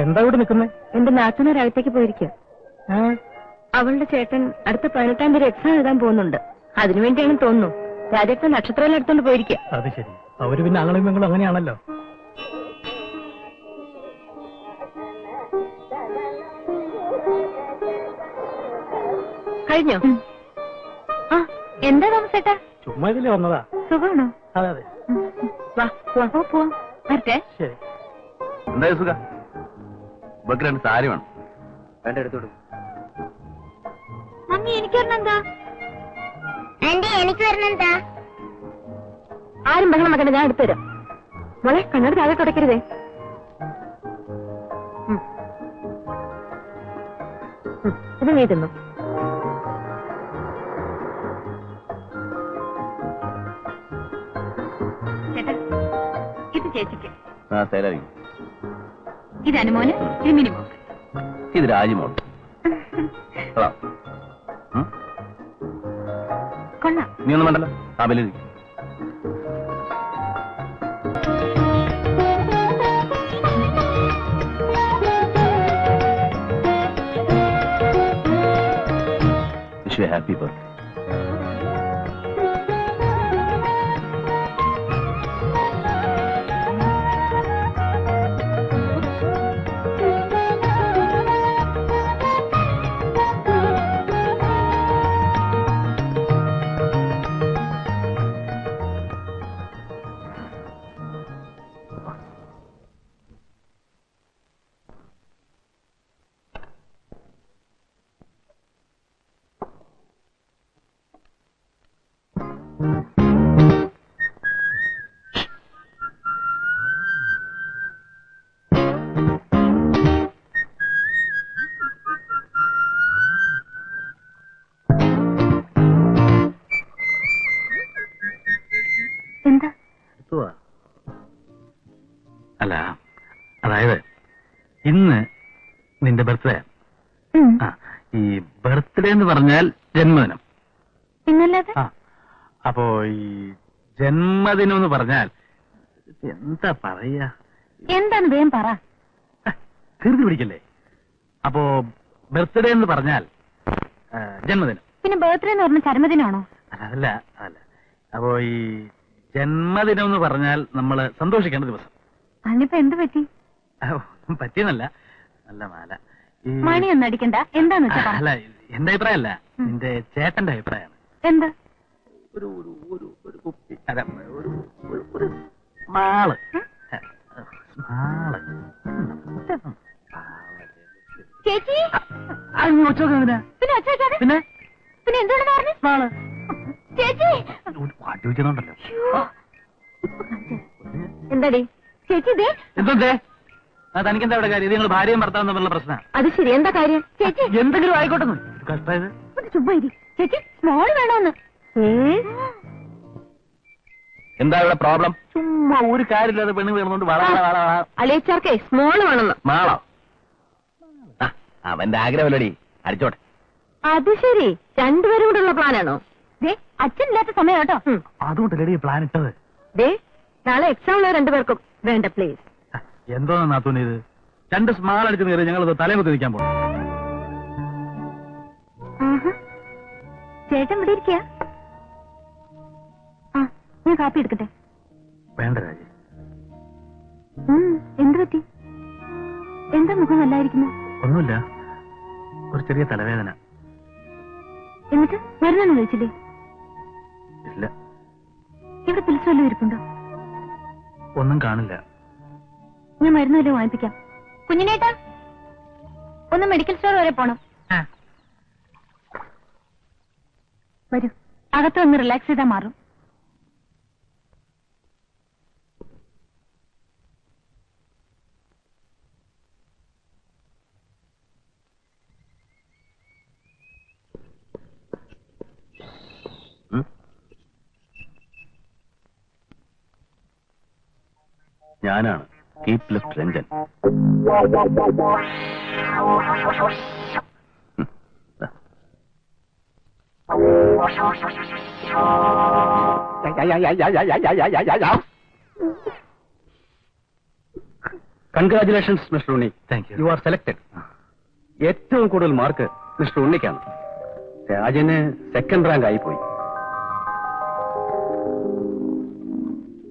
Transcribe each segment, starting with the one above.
എന്താ ഇവിടെ നിൽക്കുന്നേ? എന്റെ നാത്തൂനൊരകത്തേക്ക് പോയിരിക്കുക അവളുടെ ചേട്ടൻ അടുത്ത പതിനെട്ടാം തീയതി എക്സാം എഴുതാൻ പോകുന്നുണ്ട്. അതിനുവേണ്ടിയാണ് തോന്നുന്നു. രാജേട്ടൻ നക്ഷത്രം എടുത്തോണ്ട് പോയിരിക്കുക അത് ശരി. അവർ പിന്നെ ആങ്ങളും പെങ്ങളും അങ്ങനെയാണല്ലോ. കഴിഞ്ഞോ? ആ എന്താ താമസേട്ടാ? ചുമ്മാ ഇതിലേ വന്നതാ. സുഖമാണോ? അതെ അതെ. വാ പോവാം. പോവാ. പോവാം വരട്ടെ. ശരി. എന്താ സുഖ? ഇവക്ക് രണ്ട് സാരി വേണം. വേണ്ട എടുത്തോളൂ മമ്മി എനിക്ക് എന്താ? ആന്റി എനിക്ക് വരണെന്താ ആരും ബഹളം വെക്കണ്ട ഞാൻ എടുത്തുതരാം മോളെ കണ്ണട താഴെ തുടക്കരുതേ ഇത് നീ തിന്നു. ഇത് ചേച്ചിക്ക്. ആ സേലായിരിക്കും ഇത് അനുമോന് ഇത് മിനിമോ ഇത് രാജിമോൾ കൊള്ളാം. നീ ഒന്നും വേണ്ടല്ലോ. ആ ഹാപ്പി ബർത്ത് പറഞ്ഞാൽ ജന്മദിനം. പിന്നല്ലാതെ? ആ അപ്പോ ഈ ജന്മദിനം എന്ന് പറഞ്ഞാൽ എന്താ പറയാ? എന്താണ് വേം പറ. ധൃതി പിടിക്കല്ലേ? അപ്പോ ബർത്ത്ഡേ എന്ന് പറഞ്ഞാൽ ആ, ജന്മദിനം. പിന്നെ ബർത്ത്ഡേ എന്ന് പറഞ്ഞാൽ ചരമദിനാണോ അല്ല അല്ല അപ്പോ ഈ ജന്മദിനം എന്ന് പറഞ്ഞാൽ നമ്മൾ സന്തോഷിക്കേണ്ട ദിവസം. അതിനിപ്പോ എന്ത് പറ്റി? ആ, ഒന്നും പറ്റിയെന്നല്ല. നല്ല മാല. ഈ മണി ഒന്നും അടിക്കണ്ട. എന്താന്ന് വെച്ചാ പറ. അല്ല എന്റെ അഭിപ്രായമല്ല. നിന്റെ ചേട്ടന്റെ അഭിപ്രായമാണ്. എന്താ? ഒരു ഒരു ഒരു ഒരു കുപ്പി അല്ല ഒരു ഒരു ഒരു മാൾ? മാൾ. ചേച്ചി? അങ്ങ് പിന്നെ. ഒച്ച പിന്നെ? പിന്നെ എന്തുകൊണ്ട് പറഞ്ഞു മാൾ. ചേച്ചി? പാട്ട് വെക്കുന്നുണ്ടല്ലോ എന്താടി? ചേച്ചി ഇതേ എന്തേ ആ തനിക്കെന്താ ഇവിടെ കാര്യം? ഇത് നിങ്ങൾ ഭാര്യയും ഭർത്താവും തമ്മിലുള്ള പ്രശ്നമാണ് അത് ശരി എന്താ കാര്യം? ചേച്ചി. എന്തെങ്കിലും ആയിക്കോട്ടെ ചുമ്മാ ഇരി. ചേച്ചി സ്മോൾ വേണോന്ന്. എന്താ ഇവിടെ പ്രോബ്ലം ചുമ്മാ ഒരു കാര്യമില്ലാതെ പെണ്ണ് അളിയച്ചാർക്കേ സ്മോൾ വേണമെന്ന് മാളോ? ആ, അവന്റെ ആഗ്രഹമല്ലടി. അടിച്ചോട്ടെ. അത് ശരി. രണ്ടുപേരും കൂടെ ഉള്ള പ്ലാനാണോ ദേ അച്ഛനില്ലാത്ത സമയം കേട്ടോ. അതുകൊണ്ടല്ലേ പ്ലാൻ ഇട്ടത്? ദേ നാളെ എക്സാം ഉള്ള രണ്ടുപേർക്കും. വേണ്ട പ്ലീസ് എന്തോന്നാ നാത്തൂന് ഇത്? രണ്ട് സ്മാൾ അടിച്ചു കയറി ഞങ്ങൾ തലേ നിൽക്കാൻ പോകും ചേട്ടൻ ഇവിടെ ഇരിക്കുക ആ ഞാൻ കാപ്പി എടുക്കട്ടെ. വേണ്ട രാജി. എന്ത് പറ്റി? എന്താ മുഖം നല്ലായിരിക്കുന്നു? ഒന്നുമില്ല. ഒരു ചെറിയ തലവേദന. എന്നിട്ട് മരുന്നാണ് കഴിച്ചില്ലേ? ഇല്ല. ഇവിടെ പിലിച്ചു വല്ലതും ഇരിപ്പുണ്ടോ? ഒന്നും കാണില്ല. ഞാൻ മരുന്ന് വല്ലതും വാങ്ങിപ്പിക്കാം. കുഞ്ഞിനേട്ടാ ഒന്ന് മെഡിക്കൽ സ്റ്റോർ വരെ പോണം. വരൂ. അകത്ത് വന്ന് റിലാക്സ് ചെയ്താൽ മാറും. ഞാനാണ് കീപ് ലെഫ്റ്റ് രഞ്ജൻ ഉം, ദാ. Congratulations mister Unni thank you you are selected ഏറ്റവും കൂടുതൽ മാർക്ക് മിസ്റ്റർ ഉണ്ണിക്കാണ് രാജന് സെക്കൻഡ് റാങ്ക് ആയിപ്പോയി.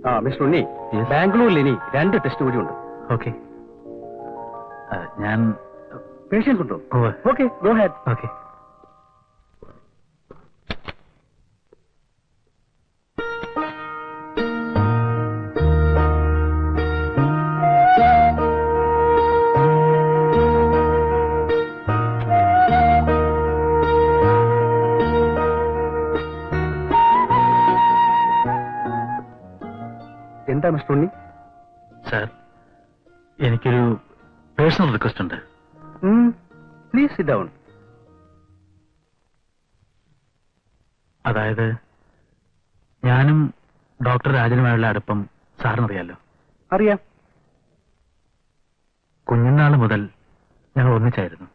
ആ മിസ്റ്റർ ഉണ്ണി Yes. ബാംഗ്ലൂരിൽ ഇനി രണ്ട് ടെസ്റ്റ് കൂടി ഉണ്ട്. ഓക്കെ ഞാൻ പേഷ്യൻസ് ഉണ്ടോ. ഓക്കെ ഗോ ഹാഡ് ഓക്കെ അതായത് ഞാനും ഡോക്ടർ രാജനുമായുള്ള അടുപ്പം സാറിനറിയാലോ? അറിയാം. കുഞ്ഞുനാൾ മുതൽ ഞങ്ങൾ ഒന്നിച്ചായിരുന്നു.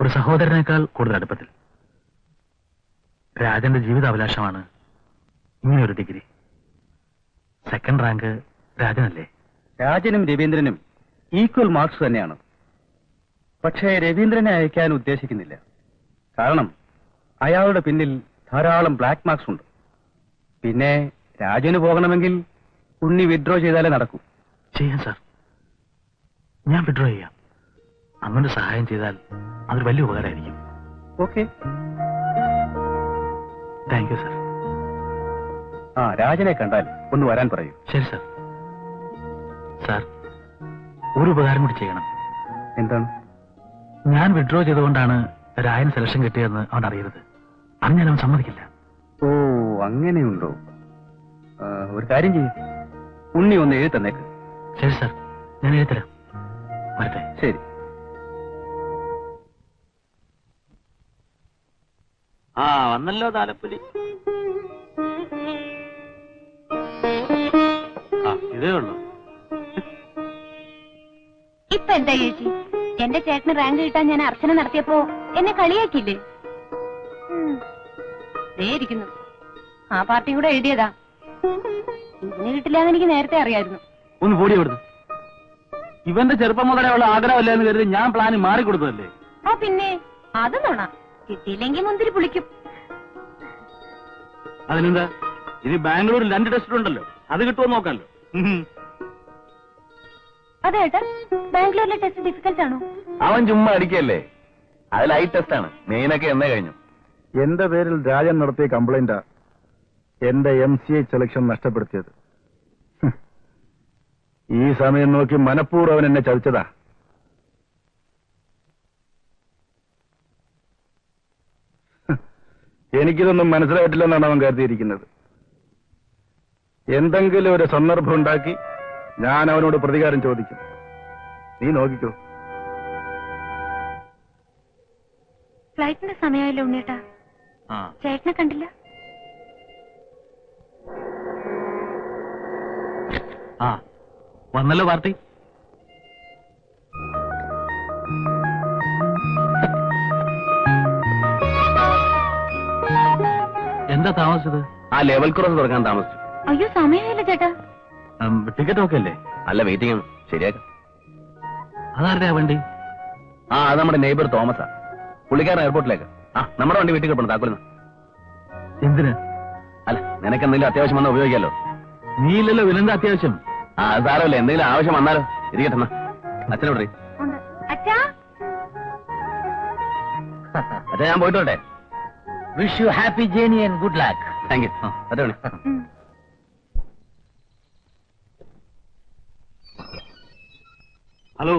ഒരു സഹോദരനേക്കാൾ കൂടുതൽ അടുപ്പത്തിൽ. രാജന്റെ ജീവിതാഭിലാഷമാണ് ഇങ്ങനെയൊരു ഡിഗ്രി. സെക്കൻഡ് റാങ്ക് രാജനല്ലേ? രാജനും രവീന്ദ്രനും ഈക്വൽ മാർക്സ് തന്നെയാണ്. പക്ഷേ രവീന്ദ്രനെ അയക്കാൻ ഉദ്ദേശിക്കുന്നില്ല. കാരണം അയാളുടെ പിന്നിൽ ധാരാളം ബ്ലാക്ക് മാർക്സ് ഉണ്ട്. പിന്നെ രാജന് പോകണമെങ്കിൽ ഉണ്ണി വിഡ്രോ ചെയ്താലേ നടക്കൂ. ചെയ്യാം സാർ ഞാൻ വിഡ്രോ ചെയ്യാം. അമ്മന്റെ സഹായം ചെയ്താൽ അതൊരു വലിയ ഉപകാരമായിരിക്കും. ഓക്കെ താങ്ക് യു സർ ആ രാജനെ കണ്ടാൽ ഒന്ന് വരാൻ പറയൂ. ശരി സാർ സാർ ഒരു ഉപകാരം കൂടി ചെയ്യണം. എന്താണ്? ഞാൻ വിഡ്രോ ചെയ്തുകൊണ്ടാണ് രായൻ സെലക്ഷൻ കിട്ടിയതെന്ന് അവൻ അറിയരുത്. അറിഞ്ഞാൽ അവൻ സമ്മതിക്കില്ല. ഓ അങ്ങനെയുണ്ടോ? ഒരു കാര്യം ചെയ്യും. ഉണ്ണി ഒന്ന് എഴുതി തന്നേക്ക്. ശരി സാർ ഞാൻ എഴുതരാം വരട്ടെ. ശരി. ആ വന്നല്ലോ താലപ്പൊലി. ഇതേ ഉള്ളൂ. ഇപ്പൊ എന്താ ചേച്ചി? എന്റെ ചേട്ടന് റാങ്ക് കിട്ടാൻ ഞാൻ അർച്ചന നടത്തിയപ്പോ എന്നെ കളിയാക്കില്ലേ. ദേ ഇരിക്കുന്നു ആ പാർട്ടി കൂടെ എഴുതിയതാ. ഇതിന് കിട്ടില്ല എന്ന് എനിക്ക് നേരത്തെ അറിയായിരുന്നു. ഒന്ന് കൂടി അവിടുന്ന്. ഇവന്റെ ചെറുപ്പം മുതലേ ഉള്ള ആഗ്രഹമല്ല എന്ന് കരുതി ഞാൻ പ്ലാന് മാറിക്കൊടുത്തതല്ലേ? ആ പിന്നെ അത് നോണ. കിട്ടിയില്ലെങ്കിൽ മുന്തിരി പുളിക്കും. അതിനെന്താ? ഇനി ബാംഗ്ലൂരിൽ രണ്ട് ടെസ്റ്റ് ഉണ്ടല്ലോ. അത് കിട്ടുമോ നോക്കാമല്ലോ അതെ ഏട്ടാ ബാംഗ്ലൂരിലെ ടെസ്റ്റ് ഡിഫിക്കൽട്ട് ആണോ? അവൻ ചുമ്മാ അടിക്കല്ലേ? അത് ലൈറ്റ് ടെസ്റ്റ് ആണ്. മെയിനൊക്കെ എന്നേ കഴിഞ്ഞു. എന്റെ പേരിൽ രാജൻ നടത്തിയ കംപ്ലൈന്റാ എന്റെ എം സി എച്ച് സെലക്ഷൻ നഷ്ടപ്പെടുത്തിയത്. ഈ സമയം നോക്കി മനഃപൂർവം എന്നെ ചതിച്ചതാ. എനിക്കിതൊന്നും മനസ്സിലായിട്ടില്ലെന്നാണ് അവൻ കരുതിയിരിക്കുന്നത്. എന്തെങ്കിലും ഒരു സന്ദർഭം ഉണ്ടാക്കി ഞാൻ അവനോട് പ്രതികാരം ചോദിക്കും. നീ നോക്കിക്കോ. ഫ്ലൈറ്റിന്റെ സമയമായില്ല ഉണ്ണേട്ടാ ചേട്ടനെ കണ്ടില്ല? ആ. വന്നല്ലോ പാർട്ടി. എന്താ താമസിച്ചത്? ആ ലെവൽ ക്രോസ് തുറക്കാൻ താമസിച്ചു. അയ്യോ സമയമില്ല ചേട്ടാ. ടിക്കറ്റ് ഒക്കെ അല്ലേ? അല്ല വെയിറ്റിംഗ് ആണ്. ശരിയാക്കാം. അതാരുടെ വണ്ടി? ആ അത് നമ്മുടെ നെയ്ബർ തോമസാ. പുള്ളിക്കാരൻ എയർപോർട്ടിലേക്ക് ആ നമ്മുടെ വണ്ടി വീട്ടിൽ കിടപ്പണം താക്കോലിന്ന് എന്തിന്? അല്ല നിനക്ക് എന്തെങ്കിലും അത്യാവശ്യം വന്നാൽ ഉപയോഗിക്കാലോ. നീ ഇല്ലല്ലോ വിലന്റെ അത്യാവശ്യം. ആ സാരമില്ല എന്തെങ്കിലും ആവശ്യം വന്നാലോ. ഇത് എന്നാ. അച്ഛനോട് അച്ഛാ? ഞാൻ പോയിട്ടോട്ടെ. Wish you happy journey and good luck thank you അതെ. ഹലോ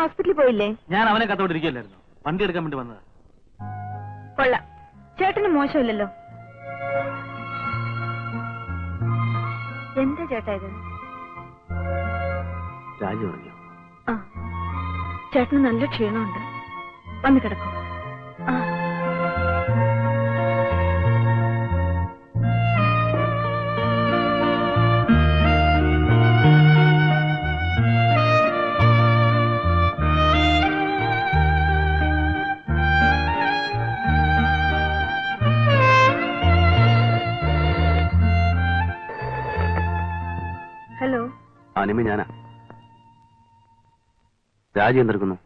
ഹോസ്പിറ്റലിൽ പോയില്ലേ? ഞാൻ അവനെ കത്തോണ്ടിരിക്കുകയല്ലായിരുന്നു. വണ്ടി എടുക്കാൻ വേണ്ടി വന്നത്. കൊള്ളാം. ചേട്ടന് മോശമില്ലല്ലോ. എന്താ ചേട്ടാ ഇത്? രാജു പറഞ്ഞു. ആ. ചേട്ടന് നല്ല ക്ഷീണമുണ്ട്. വന്ന് കിടക്കും. ഹലോ. അനിമ നിമി ഞാനാ. രാജി എന്തെടുക്കുന്നു?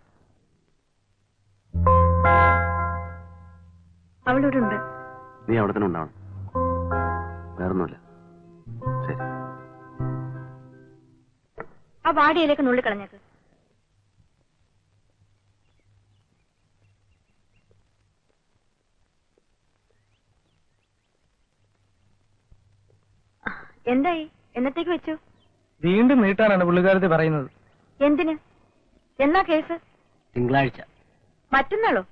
അവളിവിടെ ഉണ്ട് നീ അവിടെ തന്നെ ഉണ്ടാവണം. വേറൊന്നുമില്ല. ശരി. ആ വാടിയിലേക്ക് നുള്ളി കളഞ്ഞേക്ക്. എന്തായി? എന്നത്തേക്ക് വെച്ചു? വീണ്ടും നീട്ടാനാണ് പുള്ളിക്കാരത്തി പറയുന്നത്. എന്തിന്? എന്നാ കേസ്? തിങ്കളാഴ്ച. മറ്റന്നാളോ?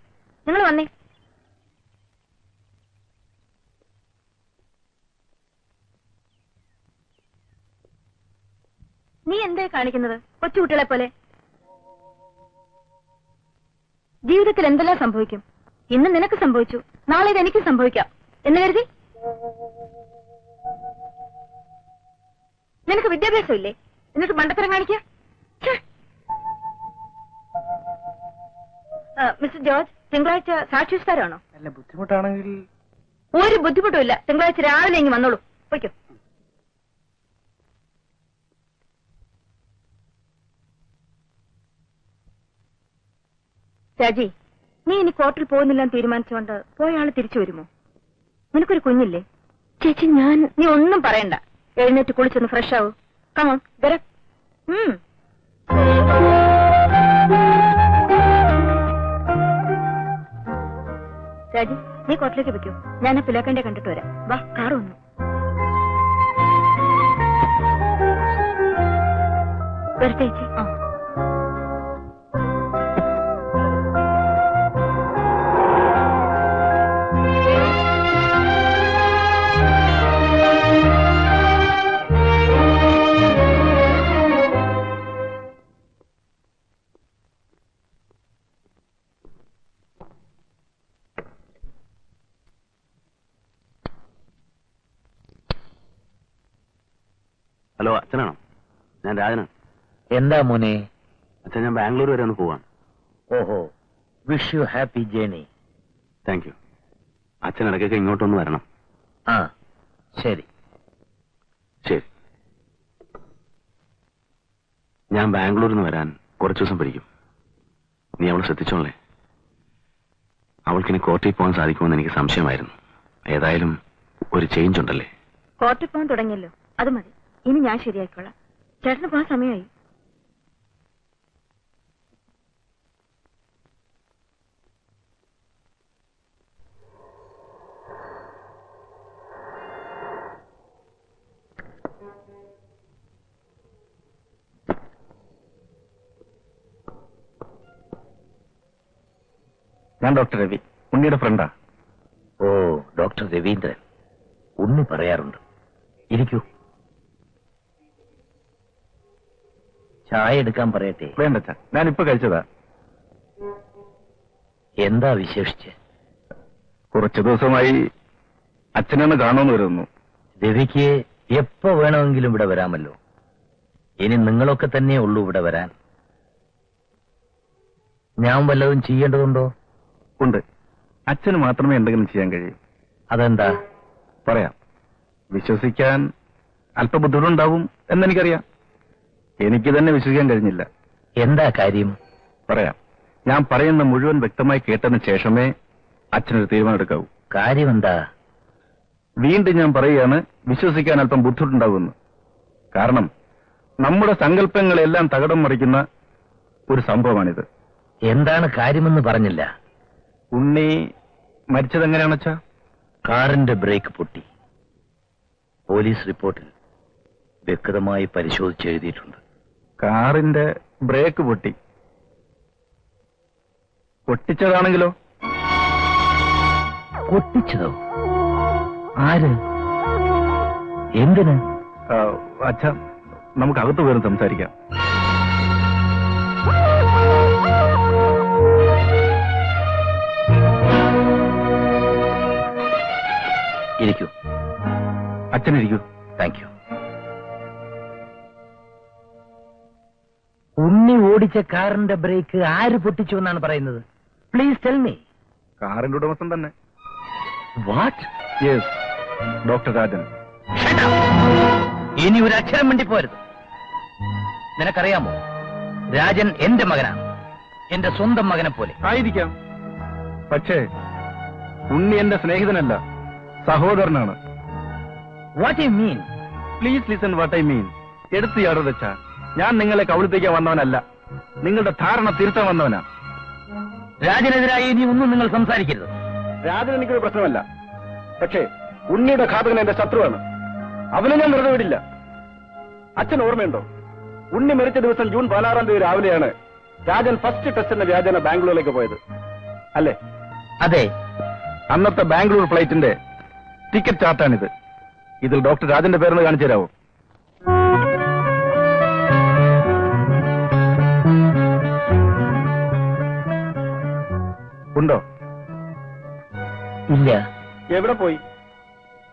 നിങ്ങൾ വന്നേ. നീ എന്തേ കാണിക്കുന്നത്? കൊച്ചുകുട്ടികളെ പോലെ. ജീവിതത്തിൽ എന്തെല്ലാം സംഭവിക്കും? ഇന്ന് നിനക്ക് സംഭവിച്ചു. നാളെ ഇത് എനിക്ക് സംഭവിക്കാം. എന്ന് കരുതി? നിനക്ക് വിദ്യാഭ്യാസം ഇല്ലേ എന്നിട്ട് മണ്ടത്തരം കാണിക്ക? ആ, മിസ്റ്റർ ജോർജ് തിങ്കളാഴ്ച സാക്ഷിസ്ഥാരമാണോ അല്ല ബുദ്ധിമുട്ടാണെങ്കിൽ ഒരു ബുദ്ധിമുട്ടും ഇല്ല. തിങ്കളാഴ്ച രാവിലെ ഇങ്ങ് വന്നോളൂ. പൊയ്ക്കോ. രാജി നീ ഇനി കോർട്ടിൽ പോകുന്നില്ല എന്ന് തീരുമാനിച്ചുകൊണ്ട് പോയ ആൾ തിരിച്ചു വരുമോ? നിനക്കൊരു കുഞ്ഞില്ലേ? ചേച്ചി ഞാൻ നീ ഒന്നും പറയണ്ട. എഴുന്നേറ്റ് കുളിച്ചൊന്ന് ഫ്രഷ് ആവൂ. കമോൺ വര. രാജി നീ കോട്ടിലേക്ക് വെക്കൂ ഞാൻ ആ കണ്ടിട്ട് വരാം. വാ കാറ് വന്നു. വരട്ടെ ചേച്ചി. ഹലോ ഞാൻ രാജനാണ് എന്താ മോനെ? അച്ഛൻ ഞാൻ ബാംഗ്ലൂർ വരെ ഒന്ന് പോവാണ്. ഓഹോ. Wish you happy journey thank you അച്ഛൻ ഇടയ്ക്കൊക്കെ ഇങ്ങോട്ടൊന്ന് വരണം. ആ ശരി. ശരി. ഞാൻ ബാംഗ്ലൂരിൽ നിന്ന് വരാൻ കുറച്ചു ദിവസം പിടിക്കും. നീ അവളെ ശ്രദ്ധിച്ചോളേ. അവൾക്കിനി കോർട്ടിൽ പോകാൻ സാധിക്കുമെന്ന് എനിക്ക് സംശയമായിരുന്നു. ഏതായാലും ഒരു ചേഞ്ച് ഉണ്ടല്ലേ? കോർട്ടിൽ പോകാൻ തുടങ്ങിയല്ലോ. അത് മതി. ഇനി ഞാൻ ശരിയായിക്കോളാം. ചേട്ടന് പോകാൻ സമയമായി. ഞാൻ ഡോക്ടർ രവി. ഉണ്ണിയുടെ ഫ്രണ്ടാ. ഓ ഡോക്ടർ രവീന്ദ്രൻ. ഉണ്ണി പറയാറുണ്ട്. ഇരിക്കൂ. ചായ എടുക്കാൻ പറയട്ടെ? വേണ്ട ഞാൻ ഞാനിപ്പോ കഴിച്ചതാ. എന്താ വിശേഷിച്ച്? കുറച്ചു ദിവസമായി അച്ഛനെന്ന് കാണുമെന്ന് വരുന്നു. രവിക്ക് എപ്പോ വേണമെങ്കിലും ഇവിടെ വരാമല്ലോ. ഇനി നിങ്ങളൊക്കെ തന്നെ ഉള്ളൂ ഇവിടെ വരാൻ. ഞാൻ വല്ലതും ചെയ്യേണ്ടതുണ്ടോ? ഉണ്ട്. അച്ഛന് മാത്രമേ എന്തെങ്കിലും ചെയ്യാൻ കഴിയൂ. അതെന്താ? പറയാം. വിശ്വസിക്കാൻ അല്പ ബുദ്ധിമുട്ടുണ്ടാവും എന്നെനിക്കറിയാം. എനിക്ക് തന്നെ വിശ്വസിക്കാൻ കഴിഞ്ഞില്ല. എന്താ കാര്യം? പറയാം. ഞാൻ പറയുന്ന മുഴുവൻ വ്യക്തമായി കേട്ടതിന് ശേഷമേ അച്ഛനൊരു തീരുമാനം എടുക്കാവൂ കാര്യം എന്താ വീണ്ടും ഞാൻ പറയുകയാണ് വിശ്വസിക്കാൻ അല്പം ബുദ്ധിമുട്ടുണ്ടാകുമെന്ന് കാരണം നമ്മുടെ സങ്കല്പങ്ങളെല്ലാം തകടം മറിക്കുന്ന ഒരു സംഭവമാണിത്. എന്താണ് കാര്യമെന്ന് പറഞ്ഞില്ല. ഉണ്ണി മരിച്ചത് എങ്ങനെയാണച്ചാ കാറിന്റെ ബ്രേക്ക് പൊട്ടി. പോലീസ് റിപ്പോർട്ടിൽ വ്യക്തമായി പരിശോധിച്ച് എഴുതിയിട്ടുണ്ട്. കാറിന്റെ ബ്രേക്ക് പൊട്ടി. പൊട്ടിച്ചതാണെങ്കിലോ? പൊട്ടിച്ചതോ? ആര്? എന്തിന്? അച്ഛ നമുക്ക് അകത്ത് പോയി സംസാരിക്കാം. ഇരിക്കൂ. അച്ഛനിരിക്കൂ. താങ്ക് യു ഓടിച്ച കാറിന്റെ ബ്രേക്ക് ആര് പൊട്ടിച്ചു എന്നാണ് പറയുന്നത്? പ്ലീസ് ടെൽ മീ കാറിന്റെ ഉടമസ്ഥൻ തന്നെ. വാട്ട് യെസ് ഡോക്ടർ രാജൻ ഇനി ഒരു അക്ഷരം മിണ്ടിപ്പോരുത് നിനക്കറിയാമോ? രാജൻ എന്റെ മകനാണ്. എന്റെ സ്വന്തം മകനെ പോലെ. ആയിരിക്കാം. പക്ഷേ ഉണ്ണി എന്റെ സ്നേഹിതനല്ല സഹോദരനാണ്. What you mean please listen what I mean എടുത്തു വെച്ചാ ഞാൻ നിങ്ങളെ കവിളത്തേക്ക് വന്നവനല്ല. നിങ്ങളുടെ ധാരണ തിരുത്താൻ വന്നവനാ. രാജനെതിരായി ഇനി ഒന്നും നിങ്ങൾ സംസാരിക്കരുത്. രാജൻ എനിക്കൊരു പ്രശ്നമല്ല. പക്ഷേ ഉണ്ണിയുടെ ഘാതകൻ എന്റെ ശത്രുവാണ്. അവനെ ഞാൻ വെറുതെ വിടില്ല. അച്ഛൻ ഓർമ്മയുണ്ടോ? ഉണ്ണി മരിച്ച ദിവസം ജൂൺ പതിനാറാം തീയതി രാവിലെയാണ് രാജൻ ഫസ്റ്റ് ടെസ്റ്റിന്റെ വ്യാജന ബാംഗ്ലൂരിലേക്ക് പോയത്. അല്ലേ? അതെ. അന്നത്തെ ബാംഗ്ലൂർ ഫ്ലൈറ്റിന്റെ ടിക്കറ്റ് ചാർട്ടാണിത് ഇതിൽ ഡോക്ടർ രാജന്റെ പേരെന്ന് കാണിച്ചു തരാമോ ഉണ്ടോ? ഇല്ല. എവിടെ പോയി?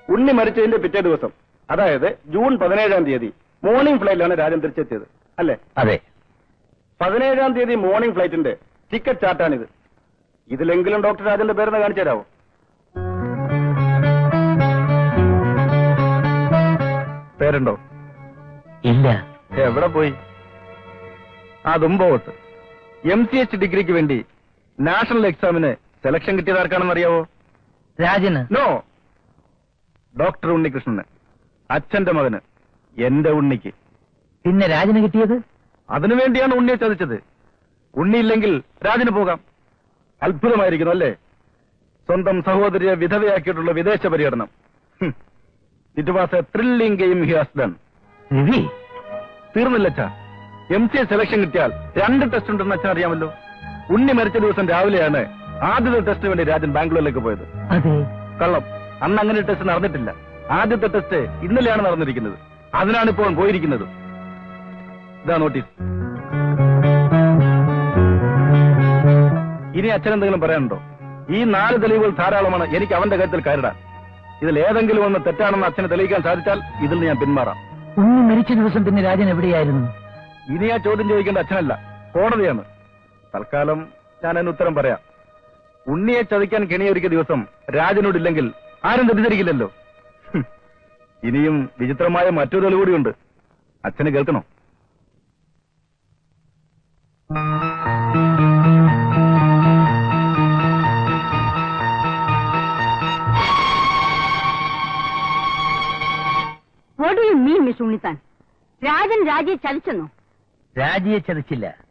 ഉണ്ണി മരിച്ചതിന്റെ പിറ്റേ ദിവസം. അതായത് ജൂൺ പതിനേഴാം തീയതി മോർണിംഗ് ഫ്ലൈറ്റിലാണ് രാജൻ തിരിച്ചെത്തിയത്. അല്ലേ? അതെ. പതിനേഴാം തീയതി മോർണിംഗ് ഫ്ലൈറ്റിന്റെ ടിക്കറ്റ് ചാർട്ടാണിത്. ഇതിലെങ്കിലും ഡോക്ടർ രാജന്റെ പേരെന്ന് കാണിച്ചു തരാമോ പേരുണ്ടോ? ഇല്ല. എവിടെ പോയി? ആ തുമ്പോട്ട് എം സി എച്ച് ഡിഗ്രിക്ക് വേണ്ടി നാഷണൽ എക്സാമിന് സെലക്ഷൻ കിട്ടിയത് ആർക്കാണെന്ന് അറിയാവോ? രാജന്. നോ ഡോക്ടർ ഉണ്ണികൃഷ്ണന്. അച്ഛന്റെ മകന്. എന്റെ ഉണ്ണിക്ക്. പിന്നെ രാജന് കിട്ടിയത്? അതിനു വേണ്ടിയാണ് ഉണ്ണിയെ ചതിച്ചത്. ഉണ്ണിയില്ലെങ്കിൽ രാജന് പോകാം. അത്ഭുതമായിരിക്കുന്നു അല്ലേ? സ്വന്തം സഹോദരിയെ വിധവയാക്കിയിട്ടുള്ള വിദേശ പര്യടനം. It was a thrilling game he has done തീർന്നില്ല അച്ഛാ. എം സി എ സെലക്ഷൻ കിട്ടിയാൽ രണ്ട് ടെസ്റ്റ് ഉണ്ടെന്ന് അച്ഛൻ അറിയാമല്ലോ ഉണ്ണി മരിച്ച ദിവസം രാവിലെയാണ് ആദ്യത്തെ ടെസ്റ്റിന് വേണ്ടി രാജൻ ബാംഗ്ലൂരിലേക്ക് പോയത്. അതെ. കള്ളം. അന്ന് അങ്ങനെ ടെസ്റ്റ് നടന്നിട്ടില്ല. ആദ്യത്തെ ടെസ്റ്റ് ഇന്നലെയാണ് നടന്നിരിക്കുന്നത്. അതിനാണ് ഇപ്പോൾ പോയിരിക്കുന്നത്. ഇതാ നോട്ടീസ് ഇനി അച്ഛൻ എന്തെങ്കിലും പറയാനുണ്ടോ? ഈ നാല് തെളിവുകൾ ധാരാളമാണ്. എനിക്ക് അവന്റെ കാര്യത്തിൽ കയറിടാൻ ഇതിൽ ഏതെങ്കിലും ഒന്ന് തെറ്റാണെന്ന് അച്ഛനെ തെളിയിക്കാൻ സാധിച്ചാൽ ഇതിൽ നിന്ന് ഞാൻ പിന്മാറാം. ഉണ്ണി മരിച്ച ദിവസം പിന്നെ രാജൻ എവിടെയായിരുന്നു? ഇനി ആ ചോദ്യം ചോദിക്കേണ്ട അച്ഛനല്ല. കോടതിയാണ്. തൽക്കാലം ഞാൻ അതിന് ഉത്തരം പറയാം. ഉണ്ണിയെ ചതിക്കാൻ കെണിയൊരുക്കിയ ദിവസം രാജനോടില്ലെങ്കിൽ ആരും തെറ്റിദ്ധരിക്കില്ലല്ലോ. ഇനിയും വിചിത്രമായ മറ്റൊരു തെളിവ് കൂടിയുണ്ട്. അച്ഛന് കേൾക്കണോ? രാജൻ രാജയെ ചതിച്ചെന്നോ? രാജിയെ ചതിച്ചില്ല.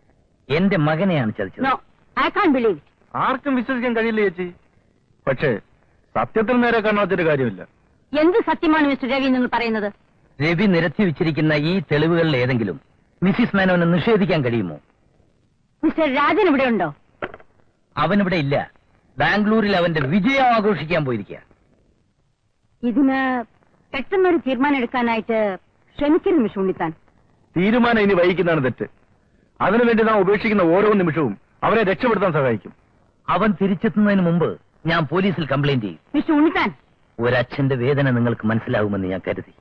എന്റെ മകനെയാണ് ചതിച്ചത്. നോ ഐ കാൺ ബിലീവ് ആർക്കും വിശ്വസിക്കാൻ കഴിയില്ല ചേച്ചി. പക്ഷേ സത്യത്തിൽ നേരെ കാണാത്തൊരു കാര്യമില്ല. എന്ത് സത്യമാണ് മിസ്റ്റർ രവി നിങ്ങൾ പറയുന്നത്? രവി നിരത്തി വെച്ചിരിക്കുന്ന ഈ തെളിവുകളിൽ ഏതെങ്കിലും മിസ്സിസ് മേനോന് നിഷേധിക്കാൻ കഴിയുമോ? മിസ്റ്റർ രാജൻ ഇവിടെ ഉണ്ടോ? അവനിവിടെ ഇല്ല. ബാംഗ്ലൂരിൽ അവന്റെ വിജയം ആഘോഷിക്കാൻ പോയിരിക്കുക. ഇതിന് പെട്ടെന്നൊരു തീരുമാനം എടുക്കാനായിട്ട് ക്ഷമിക്കരുത് മിസ് ഉണ്ണിത്താൻ. തീരുമാനം ഇനി വഹിക്കുന്നതാണ് തെറ്റ്. അതിനുവേണ്ടി നാം ഉപേക്ഷിക്കുന്ന ഓരോ നിമിഷവും അവരെ രക്ഷപ്പെടുത്താൻ സഹായിക്കും. അവൻ തിരിച്ചെത്തുന്നതിന് മുമ്പ് ഞാൻ പോലീസിൽ കംപ്ലൈന്റ് ചെയ്യും. മിസ്റ്റർ ഉണ്ണിത്താൻ. ഒരച്ഛന്റെ വേദന നിങ്ങൾക്ക് മനസ്സിലാകുമെന്ന് ഞാൻ കരുതി.